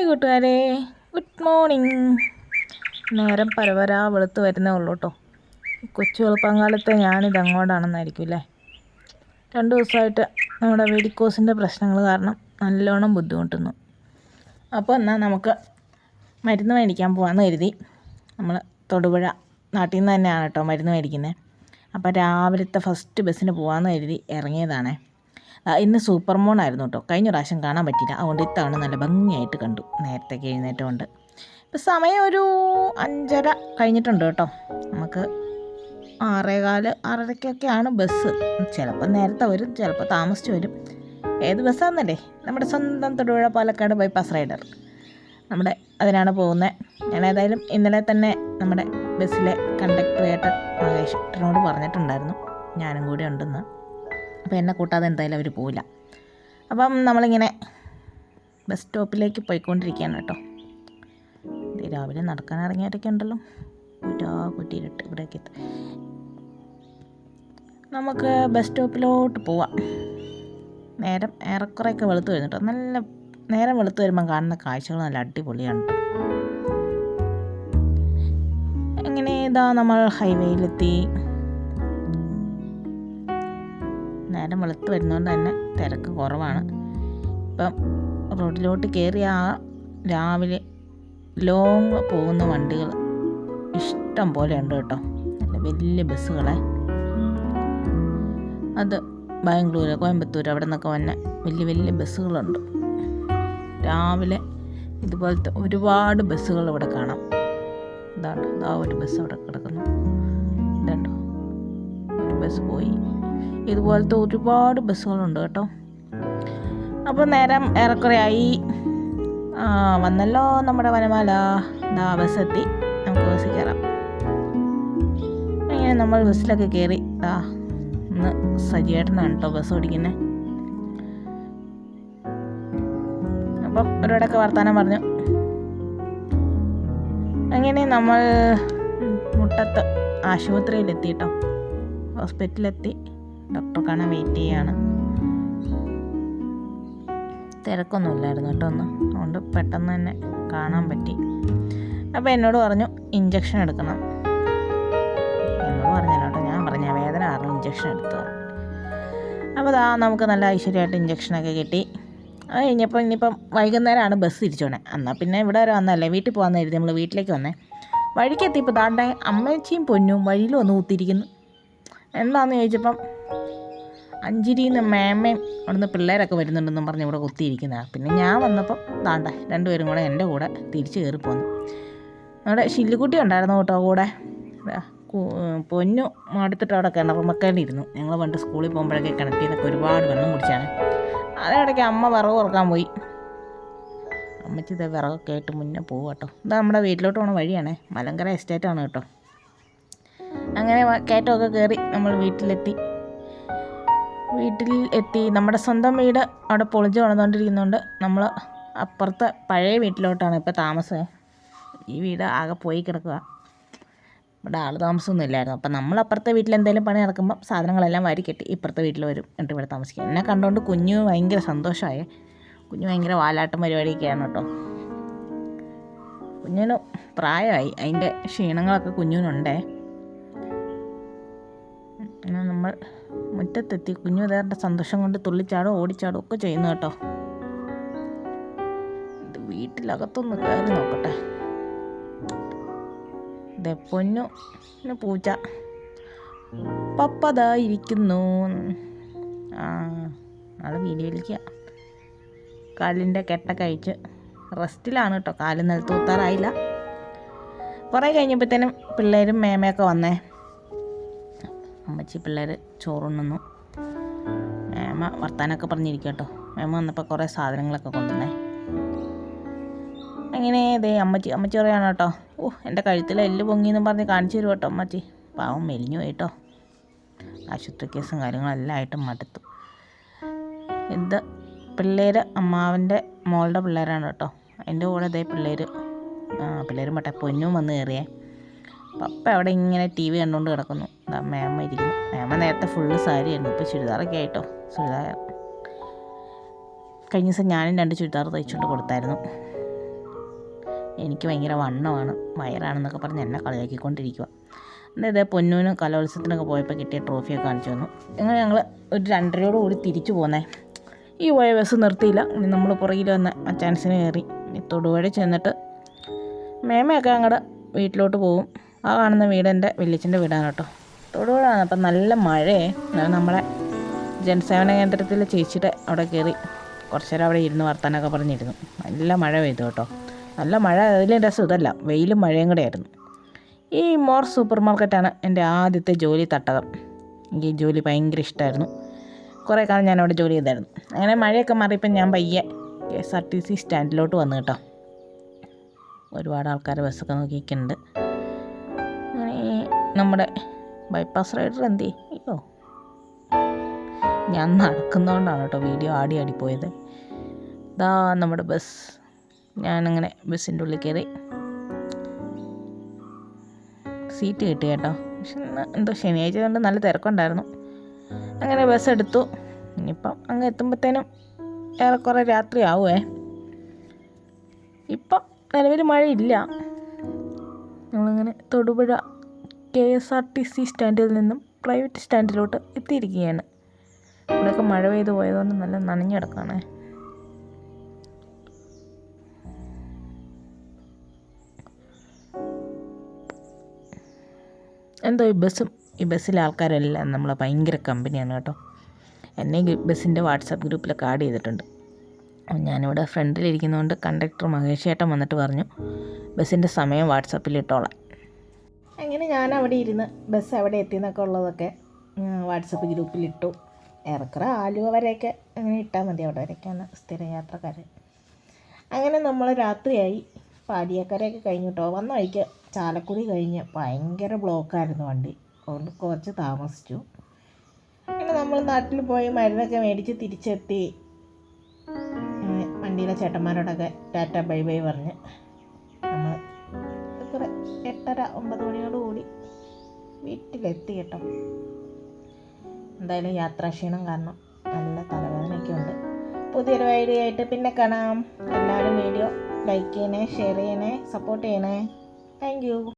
Hi കൂട്ടുകാരെ good morning നേരം പരവരാ വെളുത്ത് വരുന്നേ ഉള്ളൂ കേട്ടോ കൊച്ചു വെളുപ്പങ്കാലത്തെ ഞാനിത് അങ്ങോട്ടാണെന്നായിരിക്കും അല്ലേ രണ്ട് ദിവസമായിട്ട് നമ്മുടെ വെഡിക്കോസിന്റെ പ്രശ്നങ്ങൾ കാരണം നല്ലോണം ബുദ്ധിമുട്ടുന്നു. അപ്പോൾ എന്നാൽ നമുക്ക് മരുന്ന് മേടിക്കാൻ പോകാമെന്ന് കരുതി. നമ്മൾ തൊടുപുഴ നാട്ടിൽ നിന്ന് തന്നെയാണ് കേട്ടോ മരുന്ന് മേടിക്കുന്നത്. അപ്പോൾ രാവിലത്തെ ഫസ്റ്റ് ബസ്സിന് പോകാമെന്ന് കരുതി ഇറങ്ങിയതാണേ. ഇന്ന് സൂപ്പർ മൂൺ ആയിരുന്നു കേട്ടോ. കഴിഞ്ഞ പ്രാവശ്യം കാണാൻ പറ്റിയില്ല. അതുകൊണ്ട് ഇത്തവണ നല്ല ഭംഗിയായിട്ട് കണ്ടു. നേരത്തെ എഴുന്നേറ്റമുണ്ട്. ഇപ്പം സമയം ഒരു അഞ്ചര കഴിഞ്ഞിട്ടുണ്ട് കേട്ടോ. നമുക്ക് ആറേകാൽ ആറരയ്ക്കൊക്കെയാണ് ബസ്. ചിലപ്പോൾ നേരത്തെ വരും ചിലപ്പോൾ താമസിച്ച് വരും. ഏത് ബസ്സാണെന്നല്ലേ നമ്മുടെ സ്വന്തം തൊടുപുഴ പാലക്കാട് ബൈപ്പാസ് റൈഡർ. നമ്മുടെ അതിനാണ് പോകുന്നത് ഞാൻ ഏതായാലും ഇന്നലെ തന്നെ നമ്മുടെ ബസ്സിലെ കണ്ടക്ടറേറ്റർ മഹേഷ്ട്രനോട് പറഞ്ഞിട്ടുണ്ടായിരുന്നു. ഞാനും കൂടി ഉണ്ടെന്ന്. അപ്പോൾ എന്നെ കൂട്ടാതെ എന്തായാലും അവർ പോവില്ല. അപ്പം നമ്മളിങ്ങനെ ബസ് സ്റ്റോപ്പിലേക്ക് പോയിക്കൊണ്ടിരിക്കുകയാണ് കേട്ടോ. രാവിലെ നടക്കാൻ ഇറങ്ങിയവരൊക്കെ ഉണ്ടല്ലോ. കുറ്റാ കുറ്റിയിലിട്ട് ഇവിടേക്ക് നമുക്ക് ബസ് സ്റ്റോപ്പിലോട്ട് പോവാം. നേരം ഏറെക്കുറെയൊക്കെ വെളുത്ത് വരുന്നുണ്ട് നല്ല നേരം വെളുത്ത് വരുമ്പം കാണുന്ന കാഴ്ചകൾ നല്ല അടിപൊളിയാണ് എങ്ങനെ ഇതാ നമ്മൾ ഹൈവേയിലെത്തി. നേരം വെളുത്ത് വരുന്നതുകൊണ്ട് തന്നെ തിരക്ക് കുറവാണ്. ഇപ്പം റോഡിലോട്ട് കയറി ആ രാവിലെ ലോങ് പോകുന്ന വണ്ടികൾ ഇഷ്ടം പോലെ ഉണ്ട് കേട്ടോ. നല്ല വലിയ ബസ്സുകളെ. അത് ബാംഗ്ലൂർ കോയമ്പത്തൂർ അവിടെ നിന്നൊക്കെ വന്ന വലിയ വലിയ ബസ്സുകളുണ്ട്. രാവിലെ ഇതുപോലത്തെ ഒരുപാട് ബസ്സുകൾ ഇവിടെ കാണാം. ഇതാണ് ഇതാ ഒരു ബസ് അവിടെ കിടക്കുന്നു. ഇതുണ്ടോ ഒരു ബസ് പോയി. ഇതുപോലത്തെ ഒരുപാട് ബസ്സുകളുണ്ട് കേട്ടോ. അപ്പോൾ നേരം ഏറെക്കുറെയായി. വന്നല്ലോ നമ്മുടെ വനമാല. ദാ ബസ്സെത്തി. നമുക്ക് ബസ്സിൽ കയറാം. അങ്ങനെ നമ്മൾ ബസ്സിലൊക്കെ കയറി. ദാ ഇന്ന് സജിയേട്ടനാണ് കേട്ടോ ബസ് ഓടിക്കുന്നത് അപ്പം ഒരുപാടൊക്കെ വർത്തമാനം പറഞ്ഞു. അങ്ങനെ നമ്മൾ മുട്ടത്ത് ആശുപത്രിയിലെത്തി കേട്ടോ. ഹോസ്പിറ്റലിലെത്തി ഡോക്ടറെ കാണാൻ വെയിറ്റ് ചെയ്യാണ്. തിരക്കൊന്നും ഇല്ലായിരുന്നു കേട്ടോ ഒന്ന് അതുകൊണ്ട് പെട്ടെന്ന് തന്നെ കാണാൻ പറ്റി. അപ്പോൾ എന്നോട് പറഞ്ഞു ഇഞ്ചക്ഷൻ എടുക്കണം. എന്നോട് പറഞ്ഞല്ലോ കേട്ടോ ഞാൻ പറഞ്ഞ വേദന കാരണം ഇഞ്ചക്ഷൻ എടുത്തത്. അപ്പോൾ അതാ നമുക്ക് നല്ല ഐശ്വര്യമായിട്ട് ഇഞ്ചക്ഷനൊക്കെ കിട്ടി. അത് കഴിഞ്ഞപ്പോൾ ഇനിയിപ്പം വൈകുന്നേരമാണ് ബസ് തിരിച്ചോണേ. എന്നാൽ പിന്നെ ഇവിടെ വരെ വന്നല്ലേ വീട്ടിൽ പോകാമെന്ന് കരുതി നമ്മൾ വീട്ടിലേക്ക് വന്നേ. വഴിക്കെത്തിയപ്പോൾ താണ്ടെ അമ്മച്ചിയും പൊന്നും വഴിയിൽ വന്ന് കുത്തിയിരിക്കുന്നു. എന്താണെന്ന് ചോദിച്ചപ്പം അഞ്ചിരിയിൽ നിന്ന് മേമ്മയും അവിടുന്ന് പിള്ളേരൊക്കെ വരുന്നുണ്ടെന്നും പറഞ്ഞ് ഇവിടെ കുത്തിയിരിക്കുന്നതാണ് പിന്നെ ഞാൻ വന്നപ്പോൾ താണ്ട രണ്ടുപേരും കൂടെ എന്റെ കൂടെ തിരിച്ച് കയറി പോന്നു. നമ്മുടെ ഷില്ലുകുട്ടി ഉണ്ടായിരുന്നു കേട്ടോ കൂടെ. പൊന്നു മടുത്തിട്ട് അവിടെ കിണറുമക്കേണ്ടിയിരുന്നു. ഞങ്ങൾ പണ്ട് സ്കൂളിൽ പോകുമ്പോഴൊക്കെ കിണറ്റിൽ നിന്നൊക്കെ ഒരുപാട് വെള്ളം കുടിച്ചാണ്. അതിനിടയ്ക്ക് അമ്മ വിറക് ഉറക്കാൻ പോയി. അമ്മച്ചി ഇത് വിറകൊക്കെ ആയിട്ട് മുന്നേ പോകും കേട്ടോ. ഇത് നമ്മുടെ വീട്ടിലോട്ട് പോണ വഴിയാണേ. മലങ്കര എസ്റ്റേറ്റാണ് കേട്ടോ. അങ്ങനെ കയറ്റമൊക്കെ കയറി നമ്മൾ വീട്ടിലെത്തി. വീട്ടിൽ എത്തി. നമ്മുടെ സ്വന്തം വീട് അവിടെ പൊളിച്ച് വളർന്നുകൊണ്ടിരിക്കുന്നതുകൊണ്ട് നമ്മൾ അപ്പുറത്തെ പഴയ വീട്ടിലോട്ടാണ് ഇപ്പോൾ താമസം. ഈ വീട് ആകെ പോയി കിടക്കുക. ഇവിടെ ആൾ താമസമൊന്നും ഇല്ലായിരുന്നു. അപ്പം നമ്മൾ അപ്പുറത്തെ വീട്ടിൽ എന്തെങ്കിലും പണി നടക്കുമ്പോൾ സാധനങ്ങളെല്ലാം വാരി കെട്ടി ഇപ്പുറത്തെ വീട്ടിൽ വരും. എന്നിട്ട് ഇവിടെ താമസിക്കും. എന്നെ കണ്ടുകൊണ്ട് കുഞ്ഞു ഭയങ്കര സന്തോഷമായി കുഞ്ഞു ഭയങ്കര വാലാട്ടം പരിപാടിയൊക്കെയാണ് കേട്ടോ. കുഞ്ഞിന് പ്രായമായി. അതിന്റെ ക്ഷീണങ്ങളൊക്കെ കുഞ്ഞിനുണ്ടേ. മുറ്റത്തെത്തി കുഞ്ഞു ഇതേറെ സന്തോഷം കൊണ്ട് തുള്ളിച്ചാടും ഓടിച്ചാടും ഒക്കെ ചെയ്യുന്നു കേട്ടോ. ഇത് വീട്ടിലകത്തൊന്ന് കയറി നോക്കട്ടെ. ഇതേ പൊന്നു പൂച്ച പപ്പതാ ഇരിക്കുന്നു. ആ നാളെ വീഡിയോയിലേക്ക് കാലിന്റെ കെട്ടൊക്കെ അഴിച്ച്. റെസ്റ്റിലാണ് കേട്ടോ. കാൽ നിലത്തൂത്താറായില്ല കുറേ കഴിഞ്ഞപ്പോഴത്തേനും പിള്ളേരും മേമയൊക്കെ വന്നേ. അമ്മച്ചി പിള്ളേർ ചോറുണ്ണുന്നു. മേമ വർത്താനൊക്കെ പറഞ്ഞിരിക്കും കേട്ടോ മേമ വന്നപ്പോൾ കുറേ സാധനങ്ങളൊക്കെ കൊണ്ടുവന്നേ. അങ്ങനെ ഇതേ അമ്മച്ചി അമ്മച്ചി പറയാണ് കേട്ടോ ഓ എന്റെ കഴുത്തിൽ എല്ല് പൊങ്ങിയെന്ന് പറഞ്ഞ് കാണിച്ചു തരും കേട്ടോ അമ്മച്ചി? പാവം മെലിഞ്ഞു പോയിട്ടോ ആശുപത്രി കേസും കാര്യങ്ങളെല്ലാം ആയിട്ടും മടുത്തു. ഇത് പിള്ളേർ അമ്മാവന്റെ മോളുടെ പിള്ളേരാണ് കേട്ടോ. എന്റെ കൂടെ ഇതേ പിള്ളേർ പിള്ളേരും പട്ടെ പൊന്നും വന്ന് കയറിയേ. പപ്പ അവിടെ ഇങ്ങനെ ടി വി കണ്ടുകൊണ്ട് കിടക്കുന്നു. മേമ ഇരിക്കുന്നു. മേമ നേരത്തെ ഫുള്ള് സാരിയായിരുന്നു ഇപ്പോൾ ചുരിദാറൊക്കെ ആയിട്ടോ? ചുരിദാർ. കഴിഞ്ഞ ദിവസം ഞാനും രണ്ട് ചുരിദാർ തയ്ച്ചുകൊണ്ട് കൊടുത്തായിരുന്നു. എനിക്ക് ഭയങ്കര വണ്ണമാണ്. വയറാണെന്നൊക്കെ പറഞ്ഞ് എന്നെ കളിയാക്കിക്കൊണ്ടിരിക്കുക എന്നാൽ ഇതേ പൊന്നൂനും കലോത്സവത്തിനൊക്കെ പോയപ്പോൾ കിട്ടിയ ട്രോഫിയൊക്കെ കാണിച്ചു തന്നു. അങ്ങനെ ഞങ്ങൾ ഒരു രണ്ടരയോട് കൂടി തിരിച്ചു പോന്നേ. ഈ പോയ ബസ് നിർത്തിയില്ല. നമ്മൾ പുറകിൽ വന്ന് അച്ചാൻസിന് കയറി. ഇനി തൊടുപുഴ ചെന്നിട്ട് മേമയൊക്കെ ഞങ്ങളുടെ വീട്ടിലോട്ട് പോകും ആ കാണുന്ന വീട് എന്റെ വീടാണ് കേട്ടോ. തൊടുപുഴയാണ് അപ്പം നല്ല മഴയെ നമ്മളെ ജനസേവന കേന്ദ്രത്തിൽ ചേച്ചിയുടെ അവിടെ കയറി കുറച്ച് നേരം അവിടെ ഇരുന്ന് വർത്താനൊക്കെ പറഞ്ഞിരുന്നു. നല്ല മഴ പെയ്തു കേട്ടോ. നല്ല മഴ അതിലും രസം ഇതല്ല. വെയിലും മഴയും കൂടെ ആയിരുന്നു. ഈ മോർ സൂപ്പർ മാർക്കറ്റാണ് എന്റെ ആദ്യത്തെ ജോലി തട്ടകം. എനിക്ക് ജോലി ഭയങ്കര ഇഷ്ടമായിരുന്നു. കുറേ കാലം ഞാൻ അവിടെ ജോലി ചെയ്തായിരുന്നു. അങ്ങനെ മഴയൊക്കെ മാറിയപ്പോൾ ഞാൻ പയ്യെ K S R T C സ്റ്റാൻഡിലോട്ട് വന്നു കേട്ടോ. ഒരുപാട് ആൾക്കാർ ബസ്സൊക്കെ നോക്കിയിട്ടുണ്ട്. നമ്മുടെ ബൈപ്പാസ് റൈഡർ എന്ത്? അയ്യോ. ഞാൻ നടക്കുന്നതുകൊണ്ടാണ് കേട്ടോ വീഡിയോ ആടി ആടി പോയത്. ഇതാ നമ്മുടെ ബസ് ഞാനങ്ങനെ ബസ്സിന്റെ ഉള്ളിൽ കയറി സീറ്റ് കിട്ടി കേട്ടോ. പക്ഷെ എന്തോ ശനിയാഴ്ച കൊണ്ട് നല്ല തിരക്കുണ്ടായിരുന്നു. അങ്ങനെ ബസ് എടുത്തു. ഇനിയിപ്പം അങ്ങ് എത്തുമ്പോഴത്തേനും ഏറെക്കുറെ രാത്രി ആവുമേ ഇപ്പം നിലവിൽ മഴയില്ല. ഞങ്ങളിങ്ങനെ Thodupuzha K S R T C സ്റ്റാൻഡിൽ നിന്നും പ്രൈവറ്റ് സ്റ്റാൻഡിലോട്ട് എത്തിയിരിക്കുകയാണ്. ഇവിടെയൊക്കെ മഴ പെയ്ത് പോയതുകൊണ്ട് നല്ല നനഞ്ഞു കിടക്കുകയാണ്. എന്തോ ഈ ബസ്സും ഈ ബസ്സിലെ ആൾക്കാരെല്ലാം നമ്മളെ ഭയങ്കര കമ്പനിയാണ് കേട്ടോ. എന്നെ ബസ്സിന്റെ വാട്സാപ്പ് ഗ്രൂപ്പിലൊക്കെ ആഡ് ചെയ്തിട്ടുണ്ട്. ഞാനിവിടെ ഫ്രണ്ടിലിരിക്കുന്നതുകൊണ്ട് കണ്ടക്ടർ മഹേഷ് ചേട്ടൻ വന്നിട്ട് പറഞ്ഞു ബസ്സിന്റെ സമയം വാട്സാപ്പിൽ ഇട്ടോളാം. അങ്ങനെ ഞാൻ അവിടെ ഇരുന്ന് ബസ് എവിടെ എത്തിയെന്നൊക്കെ ഉള്ളതൊക്കെ വാട്സപ്പ് ഗ്രൂപ്പിലിട്ടു. ഏറെക്കുറെ ആലുവ വരെയൊക്കെ അങ്ങനെ ഇട്ടാൽ മതി അവിടെ വരെയൊക്കെയാണ് സ്ഥിര യാത്രക്കാർ അങ്ങനെ നമ്മൾ രാത്രിയായി. പാടിയക്കരയൊക്കെ കഴിഞ്ഞു കേട്ടോ വന്ന വഴിക്ക് ചാലക്കുടി കഴിഞ്ഞ് ഭയങ്കര ബ്ലോക്കായിരുന്നു വണ്ടി. അതുകൊണ്ട് കുറച്ച് താമസിച്ചു. അങ്ങനെ നമ്മൾ നാട്ടിൽ പോയി മരുന്നൊക്കെ മേടിച്ച് തിരിച്ചെത്തി. വണ്ടിയിലെ ചേട്ടന്മാരോടൊക്കെ ടാറ്റ ബൈ ബൈ പറഞ്ഞ്. എട്ടര ഒമ്പത് മണിയോടുകൂടി വീട്ടിലെത്തി കേട്ടോ എന്തായാലും യാത്രാക്ഷീണം കാരണം നല്ല തലവേദനയൊക്കെ ഉണ്ട് പുതിയൊരു വീഡിയോ ആയിട്ട് പിന്നെ കാണാം. എല്ലാവരും വീഡിയോ ലൈക്ക് ചെയ്യണേ ഷെയർ ചെയ്യണേ സപ്പോർട്ട് ചെയ്യണേ. താങ്ക്